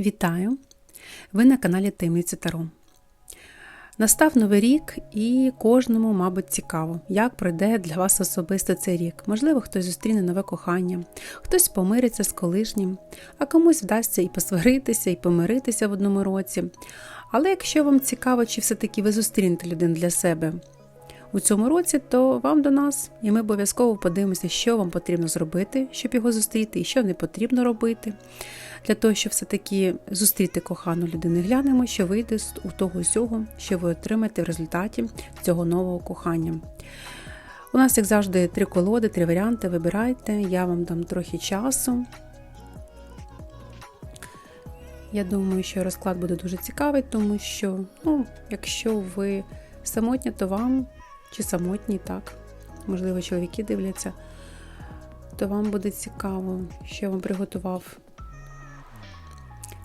Вітаю! Ви на каналі Таємниці Таро. Настав новий рік, і кожному, мабуть, цікаво, як пройде для вас особисто цей рік. Можливо, хтось зустріне нове кохання, хтось помириться з колишнім, а комусь вдасться і посваритися, і помиритися в одному році. Але якщо вам цікаво, чи все-таки ви зустрінете людину для себе у цьому році, то вам до нас, і ми обов'язково подивимося, що вам потрібно зробити, щоб його зустріти, і що не потрібно робити. Для того, щоб все-таки зустріти кохану людину, глянемо, що вийде з у того всього, що ви отримаєте в результаті цього нового кохання. У нас, як завжди, три колоди, три варіанти. Вибирайте, я вам дам трохи часу. Я думаю, що розклад буде дуже цікавий, тому що, ну, якщо ви самотні, то вам чи самотні, так, можливо, чоловіки дивляться, то вам буде цікаво, що вам приготував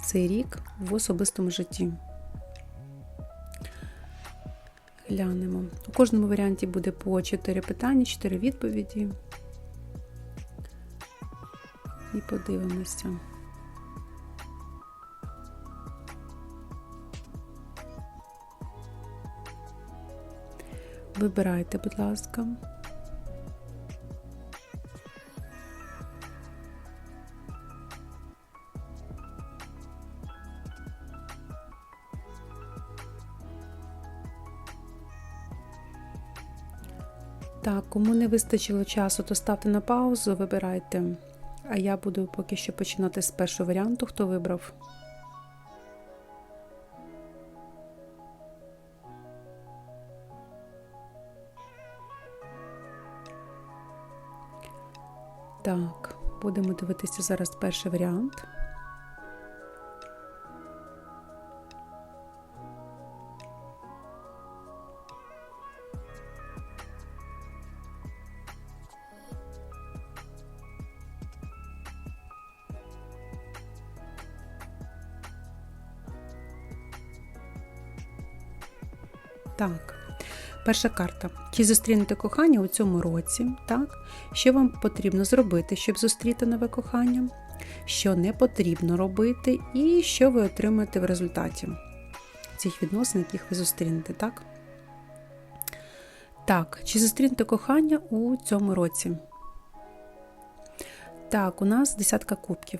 цей рік в особистому житті. Глянемо. У кожному варіанті буде по 4 питання, 4 відповіді. І подивимося. Вибирайте, будь ласка. Так, кому не вистачило часу, то ставте на паузу, вибирайте. А я буду поки що починати з першого варіанту, хто вибрав. Так, будемо дивитися зараз перший варіант. Так, перша карта. Чи зустрінете кохання у цьому році? Так? Що вам потрібно зробити, щоб зустріти нове кохання? Що не потрібно робити, і що ви отримаєте в результаті цих відносин, яких ви зустрінете, так? Так, чи зустрінете кохання у цьому році? Так, у нас десятка кубків.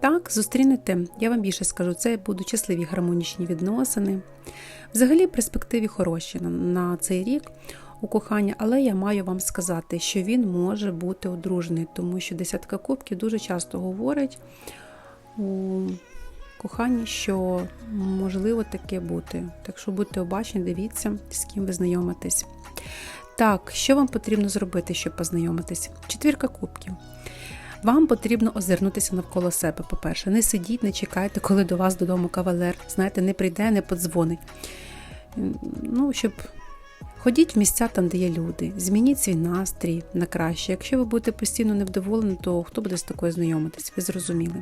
Так, зустрінете, я вам більше скажу, це будуть щасливі гармонічні відносини. Взагалі, перспективи хороші на, на цей рік у кохання, але я маю вам сказати, що він може бути одружений, тому що десятка кубків дуже часто говорить у коханні, що можливо таке бути. Так що будьте обачні, дивіться, з ким ви знайомитесь. Так, що вам потрібно зробити, щоб познайомитись? Четвірка кубків. Вам потрібно озирнутися навколо себе, по-перше. Не сидіть, не чекайте, коли до вас додому кавалер. Знаєте, не прийде, не подзвонить. Ну, щоб ходіть в місця там, де є люди. Змініть свій настрій на краще. Якщо ви будете постійно невдоволені, то хто буде з такою знайомитись? Ви зрозуміли.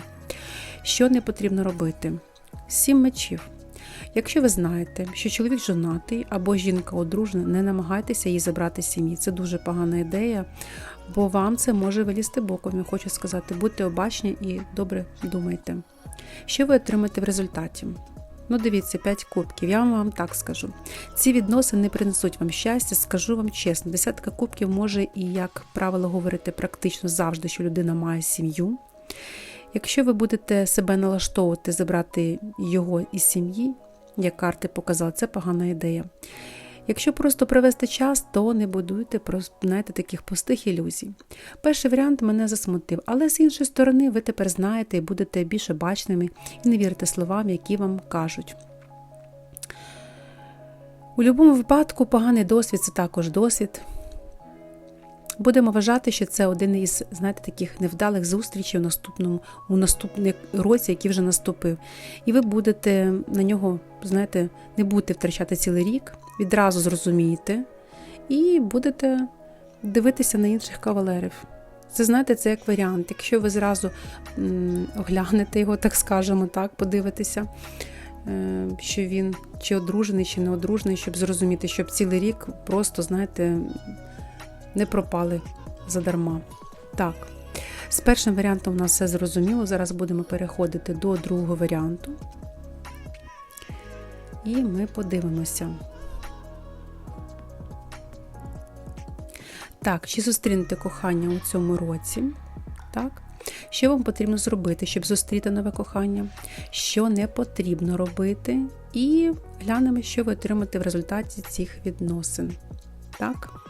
Що не потрібно робити? Сім мечів. Якщо ви знаєте, що чоловік жонатий або жінка одружена, не намагайтеся її забрати з сім'ї. Це дуже погана ідея, бо вам це може вилізти боком. Я хочу сказати, будьте обачні і добре думайте. Що ви отримаєте в результаті? Ну, дивіться, 5 кубків, я вам так скажу. Ці відносини не принесуть вам щастя, скажу вам чесно. Десятка кубків може і, як правило, говорити практично завжди, що людина має сім'ю. Якщо ви будете себе налаштовувати, забрати його із сім'ї, як карти показали, це погана ідея. Якщо просто провести час, то не будуйте знаєте, таких пустих ілюзій. Перший варіант мене засмутив, але з іншої сторони, ви тепер знаєте і будете більш бачними і не вірите словам, які вам кажуть. У будь-якому випадку поганий досвід це також досвід. Будемо вважати, що це один із знаєте, таких невдалих зустрічей у наступному у наступному році, який вже наступив. І ви будете на нього, знаєте, не будете втрачати цілий рік, відразу зрозумієте, і будете дивитися на інших кавалерів. Це, знаєте, це як варіант. Якщо ви зразу оглянете його, так скажемо, так, подивитеся, е, що він чи одружений, чи не одружений, щоб зрозуміти, щоб цілий рік просто, знаєте, не пропали задарма. Так. З першим варіантом у нас все зрозуміло. Зараз будемо переходити до другого варіанту. І ми подивимося. Так, чи зустрінете кохання у цьому році? Так. Що вам потрібно зробити, щоб зустріти нове кохання? Що не потрібно робити? І глянемо, що ви отримаєте в результаті цих відносин. Так?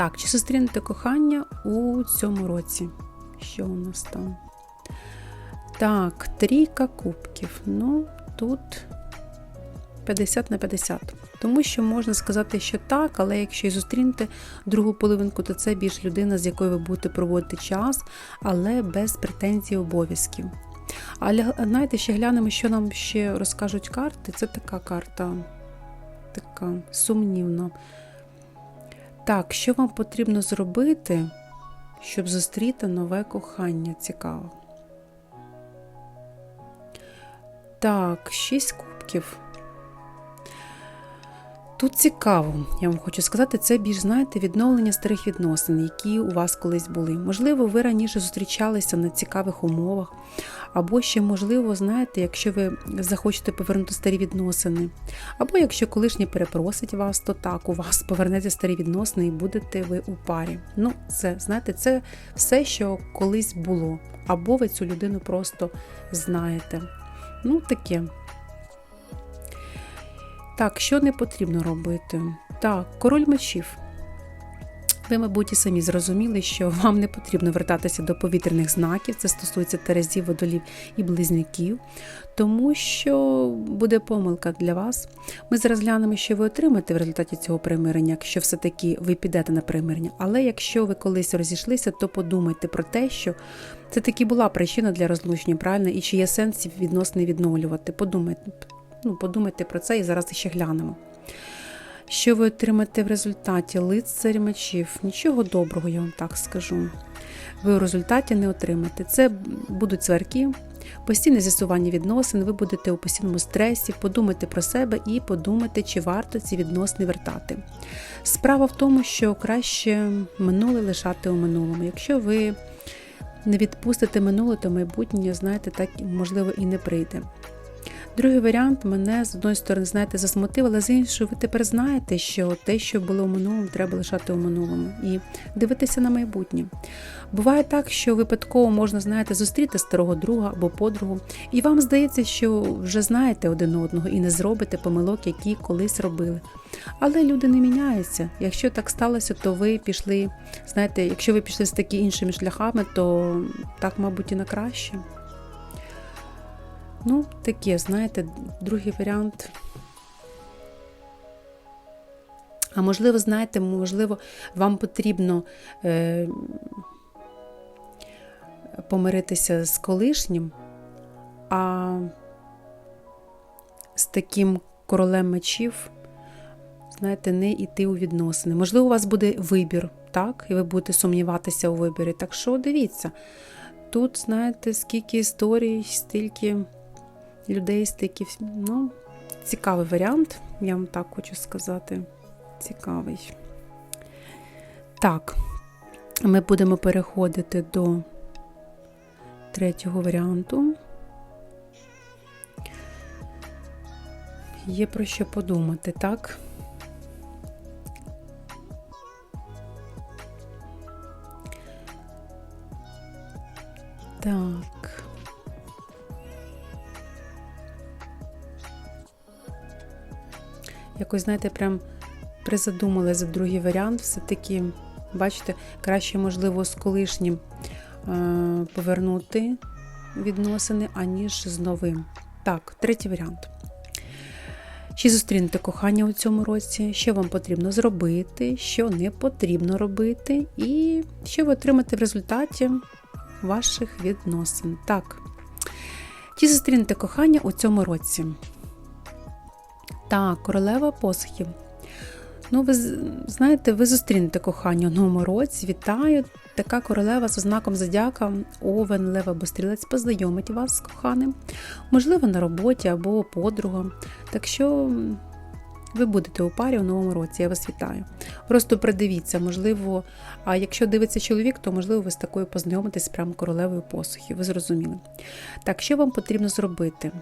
Так, чи зустрінете кохання у цьому році? Що у нас там? Так, трійка кубків. Ну, тут 50 на 50. Тому що можна сказати, що так, але якщо і зустрінете другу половинку, то це більш людина, з якою ви будете проводити час, але без претензій обов'язків. Але знаєте, ще глянемо, що нам ще розкажуть карти. Це така карта, така сумнівна. Так, що вам потрібно зробити, щоб зустріти нове кохання? Цікаво. Так, шість кубків. Тут цікаво, я вам хочу сказати, це більш, знаєте, відновлення старих відносин, які у вас колись були. Можливо, ви раніше зустрічалися на цікавих умовах, або ще, можливо, знаєте, якщо ви захочете повернути старі відносини, або якщо колишній перепросить вас, то так, у вас повернеться старі відносини і будете ви у парі. Ну, це, знаєте, це все, що колись було. Або ви цю людину просто знаєте. Ну, таке. Так, що не потрібно робити? Так, король мечів. Ви, мабуть, і самі зрозуміли, що вам не потрібно вертатися до повітряних знаків, це стосується терезів, водолів і близнюків, тому що буде помилка для вас. Ми зараз глянемо, що ви отримаєте в результаті цього примирення, якщо все-таки ви підете на примирення. Але якщо ви колись розійшлися, то подумайте про те, що це таки була причина для розлучення, правильно, і чи є сенс відносно відновлювати. Подумайте ну, подумайте про це і зараз ще глянемо. Що ви отримаєте в результаті лицарь мечів? Нічого доброго, я вам так скажу. Ви у результаті не отримаєте. Це будуть цверки, постійне з'ясування відносин, ви будете у постійному стресі, подумайте про себе і подумайте, чи варто ці відносини вертати. Справа в тому, що краще минуле лишати у минулому. Якщо ви не відпустите минуле, то майбутнє, знаєте, так можливо і не прийде. Другий варіант мене з одної сторони, знаєте, засмутив, але з іншої, ви тепер знаєте, що те, що було в минулому, треба лишати у минулому і дивитися на майбутнє. Буває так, що випадково можна, знаєте, зустріти старого друга або подругу, і вам здається, що вже знаєте один одного і не зробите помилок, які колись робили. Але люди не міняються. Якщо так сталося, то ви пішли, знаєте, якщо ви пішли з такі іншими шляхами, то так, мабуть, і на краще. Ну, таке, знаєте, другий варіант. А можливо, знаєте, можливо, вам потрібно е, помиритися з колишнім, а з таким королем мечів, знаєте, не йти у відносини. Можливо, у вас буде вибір, так? І ви будете сумніватися у виборі. Так що дивіться, тут, знаєте, скільки історій, стільки людей стиків. Ну, цікавий варіант, я вам так хочу сказати. Цікавий. Так, ми будемо переходити до третього варіанту. Є про що подумати, так? Так. Якось, знаєте, прям призадумали за другий варіант. Все-таки, бачите, краще, можливо, з колишнім е, повернути відносини, аніж з новим. Так, третій варіант. Чи зустрінете кохання у цьому році, що вам потрібно зробити, що не потрібно робити, і що ви отримаєте в результаті ваших відносин. Так. Чи зустрінете кохання у цьому році? Так, королева посухів. Ну, ви знаєте, ви зустрінете кохання у новому році. Вітаю! Така королева з ознаком зодяка, овен, лев або стрілець познайомить вас з коханим, можливо, на роботі або подруга. Так що Ви будете у парі у новому році, я вас вітаю. Просто придивіться, можливо, а якщо дивиться чоловік, то можливо ви з такою познайомитесь прямо королевою посухів. Ви зрозуміли. Так, що вам потрібно зробити?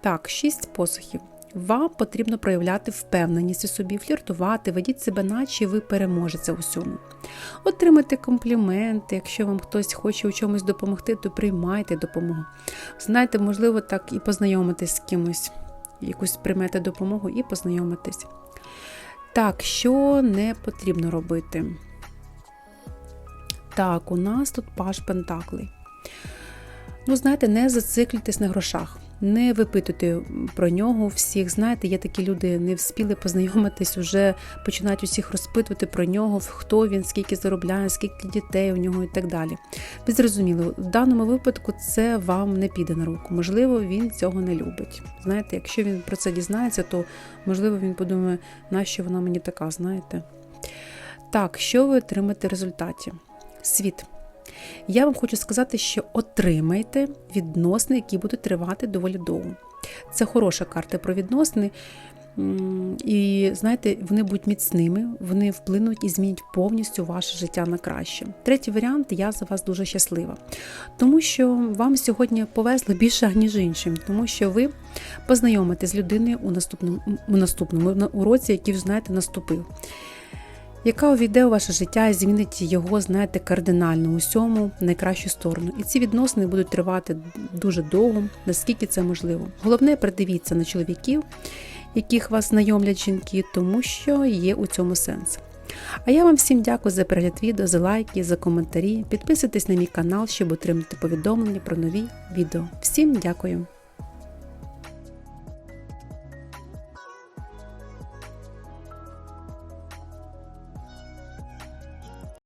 Так, шість посухів. Вам потрібно проявляти впевненість у собі, фліртувати, ведіть себе, наче ви переможеться у всьому. Отримайте компліменти, якщо вам хтось хоче у чомусь допомогти, то приймайте допомогу. Знаєте, можливо, так і познайомитись з кимось, якусь приймете допомогу і познайомитись. Так, що не потрібно робити? Так, у нас тут паш Пентаклей. Ну, знаєте, не зациклюйтесь на грошах, не випитуйте про нього всіх. Знаєте, є такі люди, не вспіли познайомитись, вже починають усіх розпитувати про нього, хто він, скільки заробляє, скільки дітей у нього і так далі. Ви зрозуміли, в даному випадку це вам не піде на руку. Можливо, він цього не любить. Знаєте, якщо він про це дізнається, то можливо він подумає, нащо вона мені така, знаєте. Так, що ви отримаєте в результаті? Світ. Я вам хочу сказати, що отримайте відносини, які будуть тривати доволі довго. Це хороша карта про відносини. І знаєте, вони будуть міцними, вони вплинуть і змінять повністю ваше життя на краще. Третій варіант я за вас дуже щаслива, тому що вам сьогодні повезло більше, ніж іншим, тому що ви познайомитесь з людиною у наступному у наступному уроці, який вже знаєте, наступив яка увійде у ваше життя і змінить його, знаєте, кардинально усьому в найкращу сторону. І ці відносини будуть тривати дуже довго, наскільки це можливо. Головне, придивіться на чоловіків, яких вас знайомлять жінки, тому що є у цьому сенс. А я вам всім дякую за перегляд відео, за лайки, за коментарі. Підписуйтесь на мій канал, щоб отримати повідомлення про нові відео. Всім дякую!